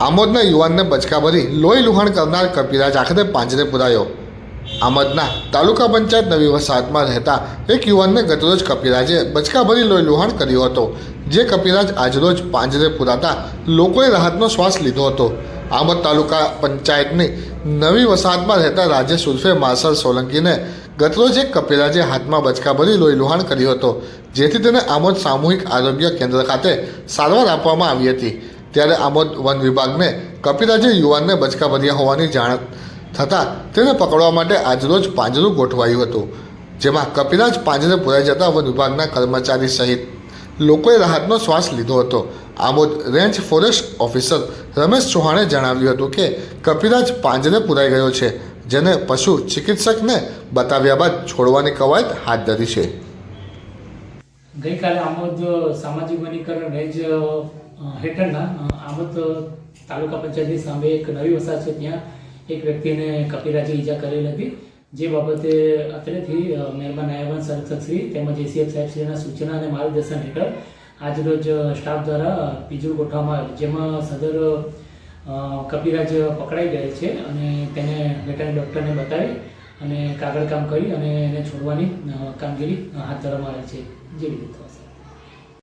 આમોદના યુવાનને બચકા ભરી લોહી લુહાણ કરનાર કપિરાજ આખરે પાંજરે પુરાયો. આમોદના તાલુકા પંચાયત નવી વસાહતમાં રહેતા એક યુવાનને ગતરોજ કપિરાજે બચકા ભરી લોહી લુહાણ કર્યો હતો, જે કપિરાજ આજરોજ પાંજરે પુરાતા લોકોએ રાહતનો શ્વાસ લીધો હતો. આમોદ તાલુકા પંચાયતની નવી વસાહતમાં રહેતા રાજેશ ઉર્ફે માર્શલ સોલંકીને ગતરોજ એક કપિરાજે હાથમાં બચકા ભરી લોહી લુહાણ કર્યો હતો, જેથી તેને આમોદ સામૂહિક આરોગ્ય કેન્દ્ર ખાતે સારવાર આપવામાં આવી હતી. ત્યારે આમોદ વન વિભાગને કપિરાજે યુવાનને બચકા ભર્યા હોવાની જાણ થતાં તેને પકડવા માટે આજરોજ પાંજરું ગોઠવાયું હતું, જેમાં કપિરાજ પાંજરે પુરાઈ જતા વન વિભાગના કર્મચારી સહિત લોકોએ રાહતનો શ્વાસ લીધો હતો. Amod range forest officer Ramesh ચૌહાણે જણાવ્યું હતું કે કપિરાજ પાંજરે પુરાઈ ગયો છે, જેને પશુ ચિકિત્સકને બતાવ્યા બાદ છોડવાની કવાયત હાથ ધરી છે. ગઈકાલે આમોદ સામાજિક વનીકરણ રેન્જ હેઠળના આમોદ તાલુકા પંચાયતની સામે એક નવી વસાહત છે ત્યાં એક વ્યક્તિને કપિરાજે ઈજા કરેલી હતી. જે બાબતે અત્રેથી અ, મહેરબાન નાયબન સંરક્ષકશ્રી તેમજ એસીએફ સાહેબશ્રીના સૂચના અને માર્ગદર્શન હેઠળ આજરોજ સ્ટાફ દ્વારા પીજુર ગોઠવવામાં આવ્યું. જેમાં સદર કપિરાજ પકડાઈ ગયેલ છે અને તેને વેટરનરી ડૉક્ટરને બતાવી અને કાગળ કામ કરી અને એને છોડવાની કામગીરી હાથ ધરવામાં આવે છે. જેવી રીતે